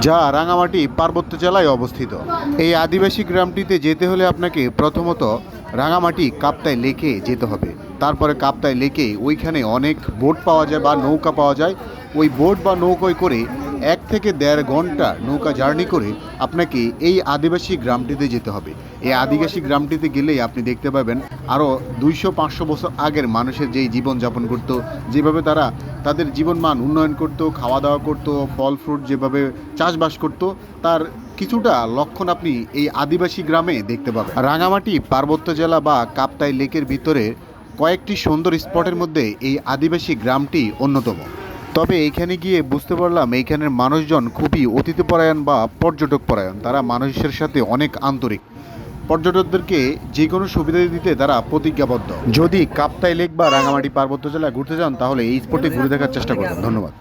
যা রাঙামাটি, পার্বত্য জেলায় অবস্থিত। এই আদিবাসী গ্রামটিতে যেতে হলে আপনাকে প্রথমত রাঙামাটি কাপ্তায় লেকে যেতে হবে। তারপরে কাপ্তায় লেকে ওইখানে অনেক বোট পাওয়া যায় বা নৌকা পাওয়া যায়। ওই বোট বা নৌকোয় করে এক থেকে দেড় ঘণ্টা নৌকা জার্নি করে আপনাকে এই আদিবাসী গ্রামটিতে যেতে হবে। এই আদিবাসী গ্রামটিতে গেলেই আপনি দেখতে পাবেন আরও দুইশো পাঁচশো বছর আগের মানুষের যেই জীবনযাপন করত, যেভাবে তারা তাদের জীবনমান উন্নয়ন করত খাওয়া দাওয়া করত, ফল, ফ্রুট যেভাবে চাষবাস করত, তার কিছুটা লক্ষণ আপনি এই আদিবাসী গ্রামে দেখতে পাবেন। রাঙামাটি, পার্বত্য জেলা বা কাপ্তাই লেকের ভিতরে কয়েকটি সুন্দর স্পটের মধ্যে এই আদিবাসী গ্রামটি অন্যতম। তবে এইখানে গিয়ে বুঝতে পারলাম এইখানের মানুষজন খুবই অতিথিপরায়ণ বা পর্যটক পরায়ণ তারা মানুষের সাথে অনেক আন্তরিক। পর্যটকদেরকে যে কোনো সুবিধা দিতে তারা প্রতিজ্ঞাবদ্ধ। যদি কাপ্তাই লেক বা রাঙামাটি পার্বত্য জেলায় ঘুরতে যান তাহলে এই স্পটে ঘুরে দেখার চেষ্টা করবেন। ধন্যবাদ।